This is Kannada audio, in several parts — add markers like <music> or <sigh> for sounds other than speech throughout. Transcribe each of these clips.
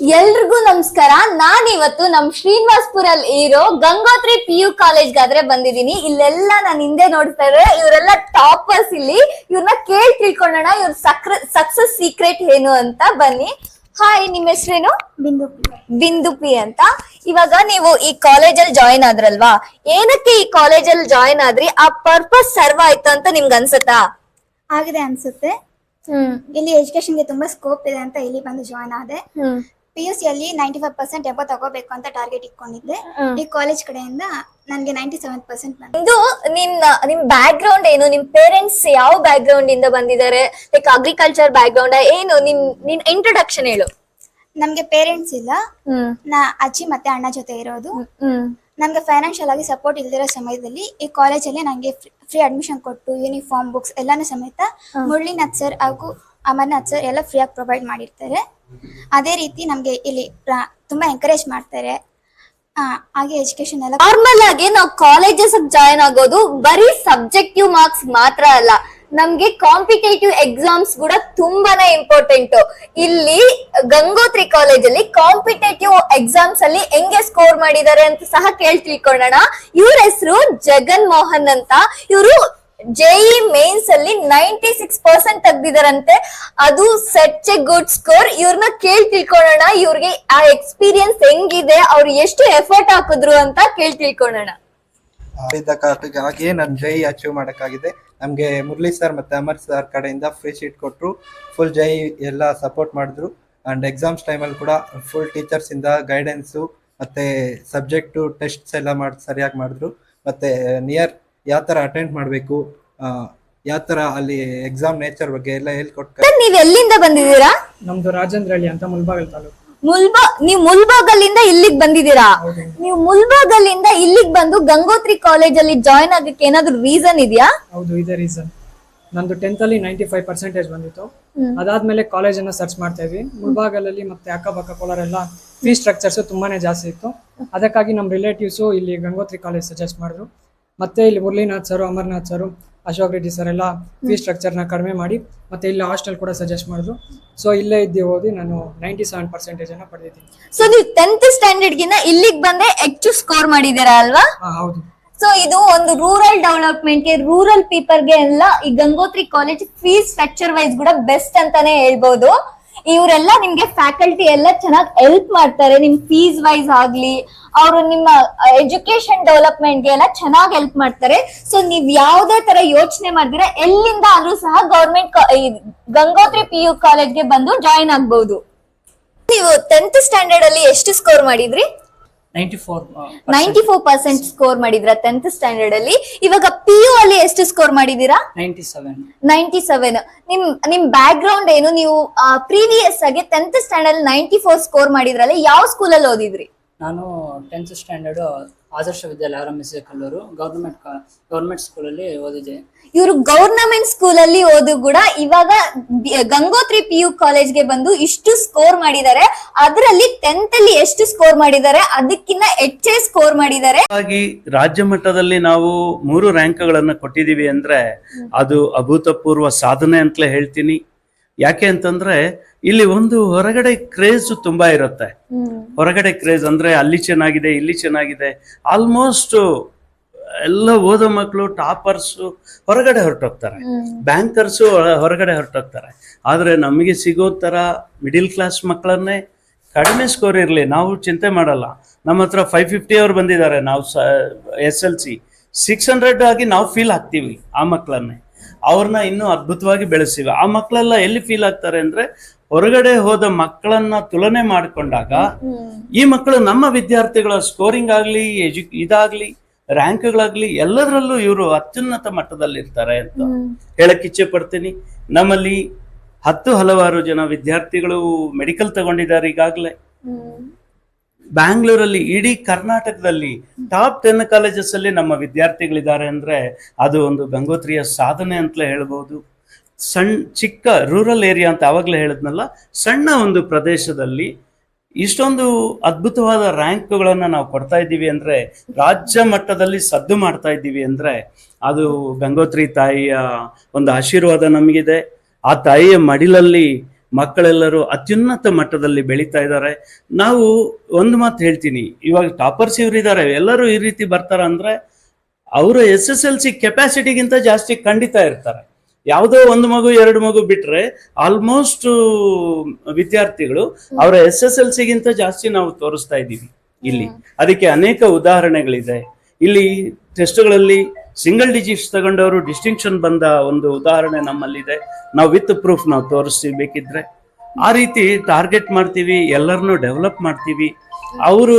ಎಲ್ರಿಗೂ ನಮಸ್ಕಾರ. ನಾನಿವತ್ತು ನಮ್ ಶ್ರೀನಿವಾಸ್ಪುರಲ್ಲಿ ಇರೋ ಗಂಗೋತ್ರಿ ಪಿ ಯು ಕಾಲೇಜ್ಗಾದ್ರೆ ಬಂದಿದ್ದೀನಿ. ಇಲ್ಲೆಲ್ಲ ನಾನು ಹಿಂದೆ ನೋಡ್ತಾ ಇದ್ರೆ ಇವರೆಲ್ಲ ಟಾಪರ್ಸ್ ಇಲ್ಲಿ. ಇವ್ರನ್ನ ಕೇಳಿ ತಿಳ್ಕೊಳ್ಳೋಣ ಇವ್ರ ಸಕ್ರ ಸಕ್ಸಸ್ ಸೀಕ್ರೆಟ್ ಏನು ಅಂತ ಬನ್ನಿ. ಹಾಯ್ ನಿಮ್ಮ ಹೆಸರೇನು? ಬಿಂದು ಬಿಂದು ಪಿ ಅಂತ. ಇವಾಗ ನೀವು ಈ ಕಾಲೇಜಲ್ಲಿ ಜಾಯಿನ್ ಆದ್ರಲ್ವಾ? ಏನಕ್ಕೆ ಈ ಕಾಲೇಜಲ್ಲಿ ಜಾಯಿನ್ ಆದ್ರಿ? ಆ ಪರ್ಪಸ್ ಸರ್ವ್ ಆಯ್ತು ಅಂತ ನಿಮ್ಗೆ ಅನ್ಸುತ್ತಾ? ಆಗಿದೆ ಅನ್ಸುತ್ತೆ. ಹ್ಮ್. ಇಲ್ಲಿ ಎಜುಕೇಶನ್ಗೆ ತುಂಬಾ ಸ್ಕೋಪ್ ಇದೆ ಅಂತ ಇಲ್ಲಿ ಬಂದು ಜಾಯ್ನ್ ಆದೆ. ಪಿ ಯು ಸಿ ಅಲ್ಲಿ ನೈಂಟಿ ಫೈವ್ ಪರ್ಸೆಂಟ್ ಎಬೋ ತಗೋಬೇಕು ಅಂತ ಟಾರ್ಗೆಟ್ ಇಟ್ಕೊಂಡಿದ್ದೆ. ಈ ಕಾಲೇಜ್ ಕಡೆಯಿಂದ ನನಗೆ ನೈಂಟಿ ಸೆವೆನ್ ಪರ್ಸೆಂಟ್ ಇದು ನಿಮ್ ನಿಮ್ ಬ್ಯಾಕ್ ಗ್ರೌಂಡ್ ಏನು? ನಿಮ್ ಪೇರೆಂಟ್ಸ್ ಯಾವ ಬ್ಯಾಕ್ ಗ್ರೌಂಡ್ ಇಂದ ಬಂದಿದ್ದಾರೆ? ಲೈಕ್ ಅಗ್ರಿಕಲ್ಚರ್ ಬ್ಯಾಕ್ ಗ್ರೌಂಡ್ ಏನು? ನಿಮ್ ನಿನ್ ಇಂಟ್ರೊಡಕ್ಷನ್ ಹೇಳು. ನಮ್ಗೆ ಪೇರೆಂಟ್ಸ್ ಇಲ್ಲ. ನಾ ಅಜ್ಜಿ ಮತ್ತೆ ಅಣ್ಣ ಜೊತೆ ಇರೋದು. ನಮ್ಗೆ ಫೈನಾನ್ಷಿಯಲ್ ಆಗಿ ಸಪೋರ್ಟ್ ಇಲ್ದಿರೋ ಸಮಯದಲ್ಲಿ ಈ ಕಾಲೇಜಲ್ಲಿ ನಂಗೆ ಫ್ರೀ ಅಡ್ಮಿಷನ್ ಕೊಟ್ಟು ಯೂನಿಫಾರ್ಮ್ ಬುಕ್ಸ್ ಎಲ್ಲಾನು ಸಮೇತ ಮುರಳಿನಾಥ್ ಸರ್ ಹಾಗೂ ಅಮರ್ನಾಥ್ ಸರ್ ಎಲ್ಲ ಫ್ರೀಯಾಗಿ ಪ್ರೊವೈಡ್ ಮಾಡಿರ್ತಾರೆ. ಅದೇ ರೀತಿ ನಮ್ಗೆ ಇಲ್ಲಿ ತುಂಬಾ ಎಂಕರೇಜ್ ಮಾಡ್ತಾರೆ. ಹಾಗೆ ಎಜುಕೇಶನ್ ಎಲ್ಲ ನಾರ್ಮಲ್ ಆಗಿ ನಾವು ಕಾಲೇಜಸ್ ಜಾಯಿನ್ ಆಗೋದು ಬರೀ ಸಬ್ಜೆಕ್ಟಿವ್ ಮಾರ್ಕ್ಸ್ ಮಾತ್ರ ಅಲ್ಲ. ನಮ್ಗೆ ಕಾಂಪಿಟೇಟಿವ್ ಎಕ್ಸಾಮ್ಸ್ ಕೂಡ ತುಂಬಾನೇ ಇಂಪಾರ್ಟೆಂಟ್ ಇಲ್ಲಿ ಗಂಗೋತ್ರಿ ಕಾಲೇಜಲ್ಲಿ ಕಾಂಪಿಟೇಟಿವ್ ಎಕ್ಸಾಮ್ಸ್ ಅಲ್ಲಿ ಹೆಂಗೆ ಸ್ಕೋರ್ ಮಾಡಿದ್ದಾರೆ ಅಂತ ಸಹ ಕೇಳ್ ತಿಳ್ಕೊಳ್ಳೋಣ. ಇವ್ರ ಹೆಸರು ಜಗನ್ ಮೋಹನ್ ಅಂತ. ಇವರು ಜೆಇ ಮೇನ್ಸ್ ಅಲ್ಲಿ ನೈಂಟಿ ಸಿಕ್ಸ್ ಪರ್ಸೆಂಟ್ ತೆಗ್ದಿದಾರಂತೆ. ಅದು ಸಚ್ ಎ ಗುಡ್ ಸ್ಕೋರ್ ಇವ್ರನ್ನ ಕೇಳಿ ತಿಳ್ಕೊಳ್ಳೋಣ ಇವ್ರಿಗೆ ಆ ಎಕ್ಸ್ಪೀರಿಯನ್ಸ್ ಹೆಂಗಿದೆ? ಅವ್ರು ಎಷ್ಟು ಎಫರ್ಟ್ ಹಾಕಿದ್ರು ಅಂತ ಕೇಳಿ ತಿಳ್ಕೊಳ್ಳೋಣ ಜೈ ಅಚೀವ್ ಮಾಡೋಕ್ಕಾಗಿದೆ. ನಮಗೆ ಮುರಳಿ ಸರ್ ಮತ್ತೆ ಅಮರ್ ಸರ್ ಕಡೆಯಿಂದ ಫ್ರೀ ಶೀಟ್ ಕೊಟ್ಟರು ಫುಲ್ ಜೈ ಎಲ್ಲ ಸಪೋರ್ಟ್ ಮಾಡಿದ್ರು. ಅಂಡ್ ಎಕ್ಸಾಮ್ಸ್ ಟೈಮಲ್ಲಿ ಕೂಡ ಫುಲ್ ಟೀಚರ್ಸ್ ಇಂದ ಗೈಡೆನ್ಸ್ ಮತ್ತೆ ಸಬ್ಜೆಕ್ಟು ಟೆಸ್ಟ್ಸ್ ಎಲ್ಲ ಮಾಡಿ ಸರಿಯಾಗಿ ಮಾಡಿದ್ರು. ಮತ್ತೆ ನಿಯರ್ ಯಾವ ತರ ಅಟೆಂಡ್ ಮಾಡಬೇಕು ಯಾವ ತರ ಅಲ್ಲಿ ಎಕ್ಸಾಮ್ ನೇಚರ್ ಬಗ್ಗೆ ಎಲ್ಲ ಹೇಳ್ಕೊಟ್ಟು ನೀವ್ ಎಲ್ಲಿಂದ ಬಂದಿದ್ದೀರಾ? ನಮ್ದು ರಾಜೇಂದ್ರಹಳ್ಳಿ ಅಂತ ಮುಲ್ಬಾಗಲ್ ತಾಲೂಕು. ಮುಲ್ಬಾ ನೀವು ಮುಲ್ಬಾಗಲಿಂದ ಇಲ್ಲಿಗ್ ಬಂದಿದ್ದೀರಾ? ನೀವು ಮುಲ್ಬಾಗಲಿಂದ ಇಲ್ಲಿಗ್ ಬಂದು ಗಂಗೋತ್ರಿ ಕಾಲೇಜ್ ಅಲ್ಲಿ ಜಾಯಿನ್ ಆಗಕ್ಕೆ ಏನಾದ್ರು ರೀಸನ್ ಇದೆಯಾ? ಹೌದು ಇದೇ ರೀಸನ್ ನಂದು ಟೆಂತ್ ಅಲ್ಲಿ ನೈಂಟಿ ಫೈವ್ ಪರ್ಸೆಂಟೇಜ್ ಬಂದಿತ್ತು ಅದಾದ್ಮೇಲೆ ಕಾಲೇಜನ್ನ ಸರ್ಚ್ ಮಾಡ್ತಾ ಇದ್ವಿ. ಮುಲ್ಬಾಗಲಲ್ಲಿ ಮತ್ತೆ ಅಕ್ಕಪಕ್ಕ ಕೋಲಾರ ಎಲ್ಲ ಫೀ ಸ್ಟ್ರಕ್ಚರ್ಸ್ ತುಂಬಾನೇ ಜಾಸ್ತಿ ಇತ್ತು. ಅದಕ್ಕಾಗಿ ನಮ್ಮ ರಿಲೇಟಿವ್ಸ್ ಇಲ್ಲಿ ಗಂಗೋತ್ರಿ ಕಾಲೇಜ್ ಸಜೆಸ್ಟ್ ಮಾಡಿದ್ರು. ಮತ್ತೆ ಇಲ್ಲಿ Muralinath sir Amarnath sir Ashok Reddy sir ಎಲ್ಲ ಫೀ ಸ್ಟ್ರಕ್ಚರ್ನ ಕಡಿಮೆ ಮಾಡಿ ಮತ್ತೆ ಇಲ್ಲಿ ಹಾಸ್ಟೆಲ್ ಕೂಡ ಸಜೆಸ್ಟ್ ಮಾಡಿದ್ರು. ಸೊ ಇಲ್ಲೇ ಇದ್ದೆ ಓದಿ ನಾನು ನೈಂಟಿ ಸೆವೆನ್ ಪರ್ಸೆಂಟೇಜ್ ಅನ್ನ ಪಡೆದಿದ್ದೀನಿ. ಸೊ ನೀವು ಟೆಂತ್ ಸ್ಟ್ಯಾಂಡರ್ಡ್ ಗಿನ್ನ ಇಲ್ಲಿಗೆ ಬಂದ್ರೆ ಹೆಚ್ಚು ಸ್ಕೋರ್ ಮಾಡಿದ್ದೀರಾ ಅಲ್ವಾ? ಹಾ ಹೌದು. ಸೊ ಇದು ಒಂದು ರೂರಲ್ ಡೆವಲಪ್ಮೆಂಟ್ಗೆ ರೂರಲ್ ಪೀಪಲ್ಗೆ ಎಲ್ಲ ಈ Gangotri college fees structure wise ಕೂಡ ಬೆಸ್ಟ್ ಅಂತಾನೆ ಹೇಳ್ಬೋದು. ಇವರೆಲ್ಲ ನಿಮ್ಗೆ ಫ್ಯಾಕಲ್ಟಿ ಎಲ್ಲ ಚೆನ್ನಾಗಿ ಹೆಲ್ಪ್ ಮಾಡ್ತಾರೆ. ನಿಮ್ ಫೀಸ್ ವೈಸ್ ಆಗ್ಲಿ, ಅವರು ನಿಮ್ಮ ಎಜುಕೇಶನ್ ಡೆವಲಪ್ಮೆಂಟ್ಗೆ ಎಲ್ಲ ಚೆನ್ನಾಗಿ ಹೆಲ್ಪ್ ಮಾಡ್ತಾರೆ. ಸೊ ನೀವ್ ಯಾವ್ದೇ ತರ ಯೋಚನೆ ಮಾಡಿದ್ರೆ, ಎಲ್ಲಿಂದ ಆದ್ರೂ ಸಹ ಗೌರ್ಮೆಂಟ್ ಗಂಗೋತ್ರಿ ಪಿ ಯು ಕಾಲೇಜ್ಗೆ ಬಂದು ಜಾಯಿನ್ ಆಗ್ಬಹುದು ನೀವು ಟೆಂತ್ ಸ್ಟ್ಯಾಂಡರ್ಡ್ ಅಲ್ಲಿ ಎಷ್ಟು ಸ್ಕೋರ್ ಮಾಡಿದ್ರಿ? ನೈಂಟಿ ಫೋರ್ ಪರ್ಸೆಂಟ್ ಸ್ಕೋರ್ ಮಾಡಿದ್ರ ಟೆಂತ್ ಸ್ಟ್ಯಾಂಡರ್ಡ್ ಅಲ್ಲಿ. ಇವಾಗ ಪಿ ಯು ಅಲ್ಲಿ ಎಷ್ಟು ಸ್ಕೋರ್ ಮಾಡಿದೀರಾ ನೈಂಟಿ ಸೆವೆನ್ ನೈಂಟಿ ಸೆವೆನ್ ನಿಮ್ ನಿಮ್ ಬ್ಯಾಕ್ ಗ್ರೌಂಡ್ ಏನು? ನೀವು ಪ್ರೀವಿಯಸ್ ಆಗಿ tenth standard ninety four score ಮಾಡಿದ್ರಲ್ಲ ಯಾವ ಸ್ಕೂಲಲ್ಲಿ ಓದಿದ್ರಿ? ನಾನು ಟೆಂತ್ ಸ್ಟ್ಯಾಂಡರ್ಡ್ ಆದರ್ಶ ವಿದ್ಯಾಲಯ ಆರಂಭಿಸಿದ ಕಲ್ಲೂರು. ಗೌರ್ಮೆಂಟ್ ಗೌರ್ಮೆಂಟ್ ಸ್ಕೂಲಲ್ಲಿ ಓದಿದೆ. ಇವರು ಗೌರ್ನಮೆಂಟ್ ಸ್ಕೂಲ್ ಅಲ್ಲಿ ಓದು ಕೂಡ ಇವಾಗ ಗಂಗೋತ್ರಿ ಪಿ ಯು ಕಾಲೇಜ್ಗೆ ಬಂದು ಇಷ್ಟು ಸ್ಕೋರ್ ಮಾಡಿದ್ದಾರೆ. ಅದರಲ್ಲಿ ಟೆಂತ್ ಅಲ್ಲಿ ಎಷ್ಟು ಸ್ಕೋರ್ ಮಾಡಿದ್ದಾರೆ ಅದಕ್ಕಿಂತ ಹೆಚ್ಚೇ ಸ್ಕೋರ್ ಮಾಡಿದ್ದಾರೆ. ಹಾಗಾಗಿ ರಾಜ್ಯ ಮಟ್ಟದಲ್ಲಿ ನಾವು ಮೂರು ರ್ಯಾಂಕ್ ಗಳನ್ನ ಕೊಟ್ಟಿದ್ದೀವಿ ಅಂದ್ರೆ ಅದು ಅಭೂತಪೂರ್ವ ಸಾಧನೆ ಅಂತಲೇ ಹೇಳ್ತೀನಿ. ಯಾಕೆ ಅಂತಂದ್ರೆ ಇಲ್ಲಿ ಒಂದು ಹೊರಗಡೆ ಕ್ರೇಜ್ ತುಂಬಾ ಇರುತ್ತೆ. ಹೊರಗಡೆ ಕ್ರೇಜ್ ಅಂದ್ರೆ ಅಲ್ಲಿ ಚೆನ್ನಾಗಿದೆ ಇಲ್ಲಿ ಚೆನ್ನಾಗಿದೆ. ಆಲ್ಮೋಸ್ಟ್ ಎಲ್ಲ ಓದೋ ಮಕ್ಕಳು ಟಾಪರ್ಸ್ ಹೊರಗಡೆ ಹೊರಟೋಗ್ತಾರೆ. ಬ್ಯಾಂಕರ್ಸು ಹೊರಗಡೆ ಹೊರಟೋಗ್ತಾರೆ. ಆದರೆ ನಮಗೆ ಸಿಗೋ ತರ ಮಿಡಿಲ್ ಕ್ಲಾಸ್ ಮಕ್ಕಳನ್ನೇ ಕಡಿಮೆ ಸ್ಕೋರ್ ಇರಲಿ. ನಾವು ಚಿಂತೆ ಮಾಡಲ್ಲ. ನಮ್ಮ ಹತ್ರ ಫೈವ್ ಫಿಫ್ಟಿ ಅವ್ರು ಬಂದಿದ್ದಾರೆ. ನಾವು S L C six hundred ಆಗಿ ನಾವು ಫೀಲ್ ಆಗ್ತೀವಿ ಆ ಮಕ್ಕಳನ್ನೇ ಅವ್ರನ್ನ ಇನ್ನೂ ಅದ್ಭುತವಾಗಿ ಬೆಳೆಸಿವೆ. ಆ ಮಕ್ಕಳೆಲ್ಲ ಎಲ್ಲಿ ಫೀಲ್ ಆಗ್ತಾರೆ ಅಂದ್ರೆ ಹೊರಗಡೆ ಹೋದ ಮಕ್ಕಳನ್ನ ತುಲನೆ ಮಾಡಿಕೊಂಡಾಗ ಈ ಮಕ್ಕಳು ನಮ್ಮ ವಿದ್ಯಾರ್ಥಿಗಳ ಸ್ಕೋರಿಂಗ್ ಆಗಲಿ ಎಜು ಇದಾಗ್ಲಿ ರ್ಯಾಂಕ್ಗಳಾಗ್ಲಿ ಎಲ್ಲದರಲ್ಲೂ ಇವರು ಅತ್ಯುನ್ನತ ಮಟ್ಟದಲ್ಲಿ ಇರ್ತಾರೆ ಅಂತ ಹೇಳಕ್ ಇಚ್ಛೆ ಪಡ್ತೀನಿ. ನಮ್ಮಲ್ಲಿ ಹತ್ತು ಹಲವಾರು ಜನ ವಿದ್ಯಾರ್ಥಿಗಳು ಮೆಡಿಕಲ್ ತಗೊಂಡಿದ್ದಾರೆ ಈಗಾಗಲೇ. ಬ್ಯಾಂಗ್ಳೂರಲ್ಲಿ ಇಡೀ ಕರ್ನಾಟಕದಲ್ಲಿ ಟಾಪ್ ಟೆನ್ ಕಾಲೇಜಸ್ ಅಲ್ಲಿ ನಮ್ಮ ವಿದ್ಯಾರ್ಥಿಗಳಿದ್ದಾರೆ ಅಂದ್ರೆ ಅದು ಒಂದು ಗಂಗೋತ್ರಿಯ ಸಾಧನೆ ಅಂತಲೇ ಹೇಳ್ಬೋದು. ಸಣ್ಣ ಚಿಕ್ಕ ರೂರಲ್ ಏರಿಯಾ ಅಂತ ಆವಾಗಲೇ ಹೇಳಿದ್ನಲ್ಲ, ಸಣ್ಣ ಒಂದು ಪ್ರದೇಶದಲ್ಲಿ ಇಷ್ಟೊಂದು ಅದ್ಭುತವಾದ ರ್ಯಾಂಕ್ಗಳನ್ನು ನಾವು ಕೊಡ್ತಾ ಇದ್ದೀವಿ ಅಂದ್ರೆ, ರಾಜ್ಯ ಮಟ್ಟದಲ್ಲಿ ಸದ್ದು ಮಾಡ್ತಾ ಇದ್ದೀವಿ ಅಂದ್ರೆ, ಅದು ಗಂಗೋತ್ರಿ ತಾಯಿಯ ಒಂದು ಆಶೀರ್ವಾದ ನಮಗಿದೆ. ಆ ತಾಯಿಯ ಮಡಿಲಲ್ಲಿ ಮಕ್ಕಳೆಲ್ಲರೂ ಅತ್ಯುನ್ನತ ಮಟ್ಟದಲ್ಲಿ ಬೆಳೀತಾ ಇದ್ದಾರೆ. ನಾವು ಒಂದು ಮಾತು ಹೇಳ್ತೀನಿ. ಇವಾಗ ಟಾಪರ್ಸ್ ಇವರಿದ್ದಾರೆ. ಎಲ್ಲರೂ ಈ ರೀತಿ ಬರ್ತಾರ ಅಂದ್ರೆ ಅವರು ಎಸ್ ಎಸ್ ಎಲ್ ಸಿ ಕೆಪಾಸಿಟಿಗಿಂತ ಜಾಸ್ತಿ ಖಂಡಿತ ಇರ್ತಾರೆ. ಯಾವುದೋ ಒಂದು ಮಗು ಎರಡು ಮಗು ಬಿಟ್ರೆ ಆಲ್ಮೋಸ್ಟ್ ವಿದ್ಯಾರ್ಥಿಗಳು ಅವರ ಎಸ್ ಎಸ್ ಎಲ್ ಸಿಗಿಂತ ಜಾಸ್ತಿ ನಾವು ತೋರಿಸ್ತಾ ಇದ್ದೀವಿ ಇಲ್ಲಿ. ಅದಕ್ಕೆ ಅನೇಕ ಉದಾಹರಣೆಗಳಿದೆ. ಇಲ್ಲಿ ಟೆಸ್ಟ್ಗಳಲ್ಲಿ ಸಿಂಗಲ್ ಡಿಜಿಟ್ಸ್ ತಗೊಂಡವರು ಡಿಸ್ಟಿಂಕ್ಷನ್ ಬಂದ ಒಂದು ಉದಾಹರಣೆ ನಮ್ಮಲ್ಲಿದೆ. ನಾವು ವಿತ್ ಪ್ರೂಫ್ ನಾವು ತೋರಿಸ್ತೀವಿ ಬೇಕಿದ್ರೆ ಆ ರೀತಿ ಟಾರ್ಗೆಟ್ ಮಾಡ್ತೀವಿ, ಎಲ್ಲರನ್ನೂ ಡೆವಲಪ್ ಮಾಡ್ತೀವಿ. ಅವರು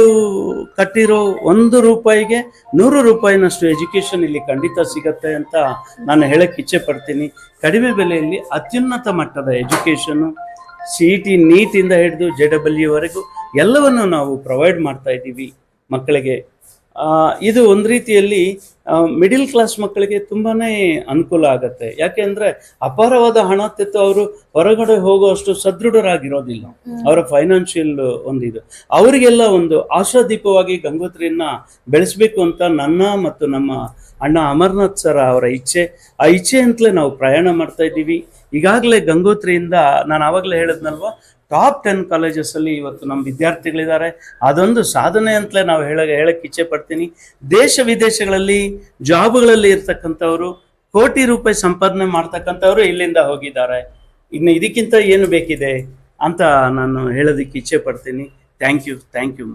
ಕಟ್ಟಿರೋ ಒಂದು ರೂಪಾಯಿಗೆ ನೂರು ರೂಪಾಯಿನಷ್ಟು ಎಜುಕೇಷನ್ ಇಲ್ಲಿ ಖಂಡಿತ ಸಿಗತ್ತೆ ಅಂತ ನಾನು ಹೇಳಕ್ಕೆ ಇಚ್ಛೆ ಪಡ್ತೀನಿ. ಕಡಿಮೆ ಬೆಲೆಯಲ್ಲಿ ಅತ್ಯುನ್ನತ ಮಟ್ಟದ ಎಜುಕೇಷನ್ನು ಸಿ ಇ ಟಿ ನೀಟಿಂದ ಹಿಡಿದು ಜೆ ಡಬ್ಲ್ಯೂವರೆಗೂ ಎಲ್ಲವನ್ನು ನಾವು ಪ್ರೊವೈಡ್ ಮಾಡ್ತಾ ಇದ್ದೀವಿ ಮಕ್ಕಳಿಗೆ. ಇದು ಒಂದು ರೀತಿಯಲ್ಲಿ ಮಿಡಿಲ್ ಕ್ಲಾಸ್ ಮಕ್ಕಳಿಗೆ ತುಂಬಾನೇ ಅನುಕೂಲ ಆಗುತ್ತೆ. ಯಾಕೆ ಅಂದ್ರೆ ಅಪಾರವಾದ ಹಣ ತೆತ್ತು ಅವರು ಹೊರಗಡೆ ಹೋಗುವಷ್ಟು ಸದೃಢರಾಗಿರೋದಿಲ್ಲ. ಅವರ ಫೈನಾನ್ಷಿಯಲ್ ಒಂದು ಇದು. ಅವರಿಗೆಲ್ಲ ಒಂದು ಆಶಾದೀಪವಾಗಿ ಗಂಗೋತ್ರಿಯನ್ನ ಬೆಳೆಸಬೇಕು ಅಂತ ನನ್ನ ಮತ್ತು ನಮ್ಮ ಅಣ್ಣ ಅಮರ್ನಾಥ್ ಸರ್ ಅವರ ಇಚ್ಛೆ. ಆ ಇಚ್ಛೆ ಅಂತಲೇ ನಾವು ಪ್ರಯಾಣ ಮಾಡ್ತಾ ಇದ್ದೀವಿ. ಈಗಾಗಲೇ ಗಂಗೋತ್ರಿಯಿಂದ ನಾನು ಆವಾಗಲೇ ಹೇಳಿದ್ನಲ್ವಾ ಟಾಪ್ ಟೆನ್ ಕಾಲೇಜಸ್ ಅಲ್ಲಿ ಇವತ್ತು ನಮ್ಮ ವಿದ್ಯಾರ್ಥಿಗಳಿದ್ದಾರೆ. ಅದೊಂದು ಸಾಧನೆ ಅಂತಲೇ ನಾವು ಹೇಳ ಹೇಳಕ್ಕೆ ಇಚ್ಛೆ ಪಡ್ತೀನಿ. ದೇಶ ವಿದೇಶಗಳಲ್ಲಿ ಜಾಬ್ಗಳಲ್ಲಿ ಇರ್ತಕ್ಕಂಥವ್ರು ಕೋಟಿ ರೂಪಾಯಿ ಸಂಪಾದನೆ ಮಾಡ್ತಕ್ಕಂಥವ್ರು ಇಲ್ಲಿಂದ ಹೋಗಿದ್ದಾರೆ. ಇನ್ನು ಇದಕ್ಕಿಂತ ಏನು ಬೇಕಿದೆ ಅಂತ ನಾನು ಹೇಳೋದಕ್ಕೆ ಇಚ್ಛೆ ಪಡ್ತೀನಿ. Thank you thank you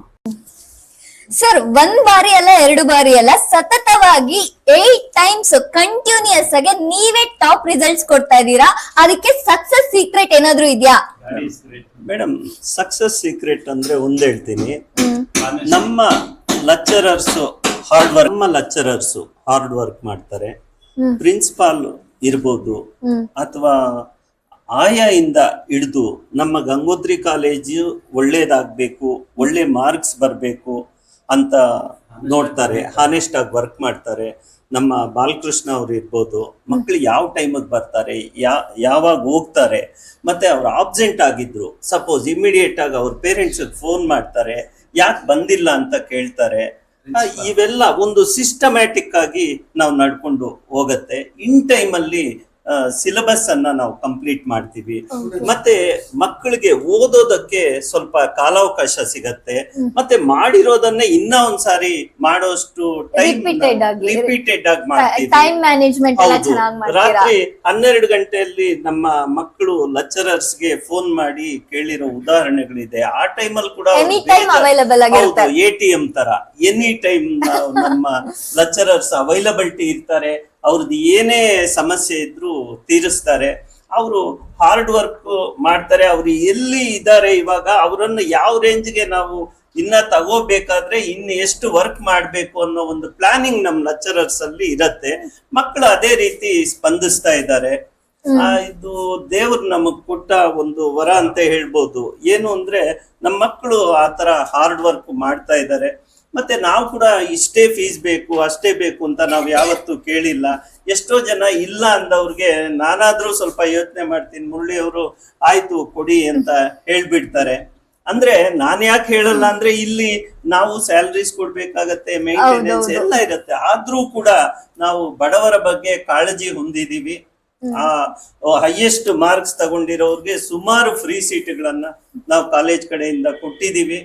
sir ಒಂದ್ ಬಾರಿ ಅಲ್ಲ ಎರಡು ಬಾರಿ ಅಲ್ಲ ಸತತವಾಗಿ ಏಟ್ ಟೈಮ್ಸ್ ಕಂಟಿನ್ಯೂಸ್ ಆಗಿ ನೀವೇ ಟಾಪ್ ರಿಸಲ್ಟ್ಸ್ ಕೊಡ್ತಾ ಇದ್ದೀರಾ? ಅದಕ್ಕೆ ಸಕ್ಸಸ್ ಸೀಕ್ರೆಟ್ ಏನಾದ್ರೂ ಇದೆಯಾ? ಮೇಡಮ್ ಸಕ್ಸಸ್ ಸೀಕ್ರೆಟ್ ಅಂದ್ರೆ ಒಂದ್ ಹೇಳ್ತೀನಿ. ನಮ್ಮ ಲೆಕ್ಚರರ್ಸ್ ಹಾರ್ಡ್ ವರ್ಕ್ ನಮ್ಮ ಲೆಕ್ಚರರ್ಸ್ ಹಾರ್ಡ್ ವರ್ಕ್ ಮಾಡ್ತಾರೆ. ಪ್ರಿನ್ಸಿಪಾಲ್ ಇರ್ಬೋದು ಅಥವಾ ಆಯಾಯಿಂದ ಹಿಡಿದು ನಮ್ಮ ಗಂಗೋತ್ರಿ ಕಾಲೇಜು ಒಳ್ಳೇದಾಗ್ಬೇಕು ಒಳ್ಳೆ ಮಾರ್ಕ್ಸ್ ಬರಬೇಕು ಅಂತ ನೋಡ್ತಾರೆ ಹಾನೆಸ್ಟ್ ಆಗಿ ವರ್ಕ್ ಮಾಡ್ತಾರೆ. ನಮ್ಮ ಬಾಲಕೃಷ್ಣ ಅವ್ರು ಇರ್ಬೋದು ಮಕ್ಕಳು ಯಾವ ಟೈಮಿಗೆ ಬರ್ತಾರೆ, ಯಾ, ಯಾವಾಗ ಹೋಗ್ತಾರೆ, ಮತ್ತೆ ಅವ್ರು ಆಬ್ಸೆಂಟ್ ಆಗಿದ್ರು ಸಪೋಸ್ ಇಮಿಡಿಯೇಟ್ ಆಗಿ ಅವ್ರ ಪೇರೆಂಟ್ಸ್ ಫೋನ್ ಮಾಡ್ತಾರೆ, ಯಾಕೆ ಬಂದಿಲ್ಲ ಅಂತ ಕೇಳ್ತಾರೆ ಇವೆಲ್ಲ ಒಂದು ಸಿಸ್ಟಮ್ಯಾಟಿಕ್ ಆಗಿ ನಾವು ನಡ್ಕೊಂಡು ಹೋಗತ್ತೆ. ಇನ್ ಟೈಮಲ್ಲಿ ಸಿಲೆಬಸ್ ಅನ್ನ ನಾವು ಕಂಪ್ಲೀಟ್ ಮಾಡ್ತೀವಿ. ಮತ್ತೆ ಮಕ್ಕಳಿಗೆ ಓದೋದಕ್ಕೆ ಸ್ವಲ್ಪ ಕಾಲಾವಕಾಶ ಸಿಗತ್ತೆ. ಮತ್ತೆ ಮಾಡಿರೋದನ್ನೇ ಇನ್ನ ಒಂದ್ಸಾರಿ ಮಾಡೋಷ್ಟು ಟೈಮ್. ರಿಪೀಟೆಡ್ ಆಗಿ ಮಾಡ್ತೀವಿ. ಟೈಮ್ ರಾತ್ರಿ ಹನ್ನೆರಡು ಗಂಟೆಯಲ್ಲಿ ನಮ್ಮ ಮಕ್ಕಳು ಲೆಕ್ಚರರ್ಸ್ಗೆ ಫೋನ್ ಮಾಡಿ ಕೇಳಿರೋ ಉದಾಹರಣೆಗಳಿದೆ. ಆ ಟೈಮಲ್ಲಿ ಕೂಡ time available ಆಗಿರುತ್ತೆ. ಎ ಟಿ ಎಂ ತರ. ಎನಿ ಟೈಮ್ ನಮ್ಮ <laughs> ಲೆಕ್ಚರರ್ಸ್ ಅವೈಲಬಿಲಿಟಿ ಇರ್ತಾರೆ. ಅವ್ರದ್ದು ಏನೇ ಸಮಸ್ಯೆ ಇದ್ರೂ ತೀರಿಸ್ತಾರೆ. ಅವರು ಹಾರ್ಡ್ ವರ್ಕ್ ಮಾಡ್ತಾರೆ ಅವ್ರು ಎಲ್ಲಿ ಇದ್ದಾರೆ ಇವಾಗ ಅವರನ್ನು ಯಾವ ರೇಂಜ್ಗೆ ನಾವು ಇನ್ನ ತಗೋಬೇಕಾದ್ರೆ ಇನ್ನು ಎಷ್ಟು ವರ್ಕ್ ಮಾಡಬೇಕು ಅನ್ನೋ ಒಂದು ಪ್ಲಾನಿಂಗ್ ನಮ್ಮ ಲೆಕ್ಚರರ್ಸ್ ಅಲ್ಲಿ ಇರತ್ತೆ. ಮಕ್ಕಳು ಅದೇ ರೀತಿ ಸ್ಪಂದಿಸ್ತಾ ಇದ್ದಾರೆ. ಆ, ಇದು ದೇವ್ರು ನಮಗ್ ಕೊಟ್ಟ ಒಂದು ವರ ಅಂತ ಹೇಳ್ಬೋದು. ಏನು ಅಂದ್ರೆ ನಮ್ಮ ಮಕ್ಕಳು ಆ ತರ ಹಾರ್ಡ್ ವರ್ಕ್ ಮಾಡ್ತಾ ಇದ್ದಾರೆ. ಮತ್ತೆ ನಾವು ಕೂಡ ಇಷ್ಟೇ ಫೀಸ್ ಬೇಕು ಅಷ್ಟೇ ಬೇಕು ಅಂತ ನಾವು ಯಾವತ್ತೂ ಕೇಳಿಲ್ಲ. ಎಷ್ಟೋ ಜನ ಇಲ್ಲ ಅಂದವ್ರಿಗೆ ನಾನಾದ್ರೂ ಸ್ವಲ್ಪ ಯೋಚನೆ ಮಾಡ್ತೀನಿ ಮುರಳಿ ಅವರು ಆಯ್ತು ಕೊಡಿ ಅಂತ ಹೇಳ್ಬಿಡ್ತಾರೆ. ಅಂದ್ರೆ ನಾನ್ ಯಾಕೆ ಹೇಳಲ್ಲ ಅಂದ್ರೆ ಇಲ್ಲಿ ನಾವು ಸ್ಯಾಲರೀಸ್ ಕೊಡ್ಬೇಕಾಗತ್ತೆ ಮೇಂಟೆನೆನ್ಸ್. ಎಲ್ಲ ಇರುತ್ತೆ. ಆದ್ರೂ ಕೂಡ ನಾವು ಬಡವರ ಬಗ್ಗೆ ಕಾಳಜಿ ಹೊಂದಿದೀವಿ. ಆ ಹೈಯೆಸ್ಟ್ ಮಾರ್ಕ್ಸ್ ತಗೊಂಡಿರೋರ್ಗೆ ಸುಮಾರು ಫ್ರೀ ಸೀಟ್ಗಳನ್ನ ನಾವು ಕಾಲೇಜ್ ಕಡೆಯಿಂದ ಕೊಟ್ಟಿದೀವಿ.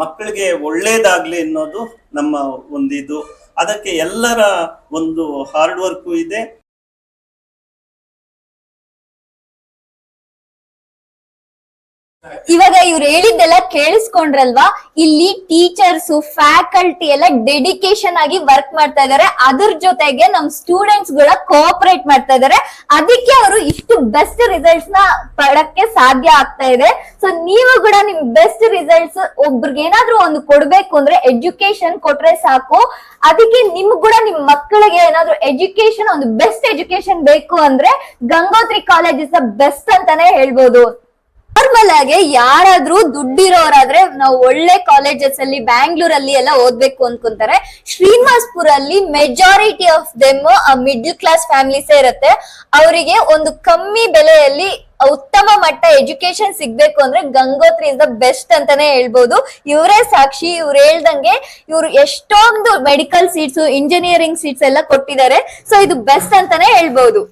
ಮಕ್ಕಳಿಗೆ ಒಳ್ಳೇದಾಗ್ಲಿ ಅನ್ನೋದು ನಮ್ಮ ಒಂದಿದು. ಅದಕ್ಕೆ ಎಲ್ಲರ ಒಂದು ಹಾರ್ಡ್ ವರ್ಕು ಇದೆ. ಇವಾಗ ಇವ್ರು ಹೇಳಿದ್ದೆಲ್ಲ ಕೇಳಿಸ್ಕೊಂಡ್ರಲ್ವಾ? ಇಲ್ಲಿ ಟೀಚರ್ಸ್, ಫ್ಯಾಕಲ್ಟಿ ಎಲ್ಲ ಡೆಡಿಕೇಶನ್ ಆಗಿ ವರ್ಕ್ ಮಾಡ್ತಾ ಇದಾರೆ. ಅದ್ರ ಜೊತೆಗೆ ನಮ್ ಸ್ಟೂಡೆಂಟ್ಸ್ಗಳ ಕೋಆಪರೇಟ್ ಮಾಡ್ತಾ ಇದಾರೆ. ಅದಕ್ಕೆ ಅವರು ಇಷ್ಟು ಬೆಸ್ಟ್ ರಿಸಲ್ಟ್ಸ್ನ ಪಡಕ್ಕೆ ಸಾಧ್ಯ ಆಗ್ತಾ ಇದೆ. ಸೊ ನೀವು ಕೂಡ ನಿಮ್ ಬೆಸ್ಟ್ ರಿಸಲ್ಟ್ಸ್ ಒಬ್ರಿಗೆ ಏನಾದ್ರೂ ಒಂದು ಕೊಡ್ಬೇಕು ಅಂದ್ರೆ ಎಜುಕೇಶನ್ ಕೊಟ್ರೆ ಸಾಕು. ಅದಕ್ಕೆ ನಿಮ್ ಕೂಡ ನಿಮ್ ಮಕ್ಕಳಿಗೆ ಏನಾದ್ರೂ ಎಜುಕೇಶನ್ ಒಂದು ಬೆಸ್ಟ್ ಎಜುಕೇಶನ್ ಬೇಕು ಅಂದ್ರೆ Gangotri college is the best ಅಂತಾನೆ ಹೇಳ್ಬೋದು. ನಾರ್ಮಲ್ ಆಗಿ ಯಾರಾದ್ರೂ ದುಡ್ಡಿರೋರಾದ್ರೆ ನಾವು ಒಳ್ಳೆ ಕಾಲೇಜಸ್ ಅಲ್ಲಿ, ಬ್ಯಾಂಗ್ಳೂರಲ್ಲಿ ಎಲ್ಲ ಓದ್ಬೇಕು ಅನ್ಕೊಂತಾರೆ. ಶ್ರೀನಿವಾಸ್ಪುರ ಅಲ್ಲಿ majority of them middle class ಫ್ಯಾಮಿಲೀಸೇ ಇರುತ್ತೆ. ಅವರಿಗೆ ಒಂದು ಕಮ್ಮಿ ಬೆಲೆಯಲ್ಲಿ ಉತ್ತಮ ಮಟ್ಟ ಎಜುಕೇಶನ್ ಸಿಗ್ಬೇಕು ಅಂದ್ರೆ ಗಂಗೋತ್ರಿ ಇಸ್ ದ ಬೆಸ್ಟ್ ಅಂತಾನೆ ಹೇಳ್ಬೋದು. ಇವರೇ ಸಾಕ್ಷಿ, ಇವ್ರು ಹೇಳ್ದಂಗೆ ಇವ್ರು ಎಷ್ಟೊಂದು ಮೆಡಿಕಲ್ ಸೀಟ್ಸ್ ಇಂಜಿನಿಯರಿಂಗ್ ಸೀಟ್ಸ್ ಎಲ್ಲ ಕೊಟ್ಟಿದ್ದಾರೆ. ಸೊ ಇದು ಬೆಸ್ಟ್ ಅಂತಾನೆ ಹೇಳ್ಬೋದು.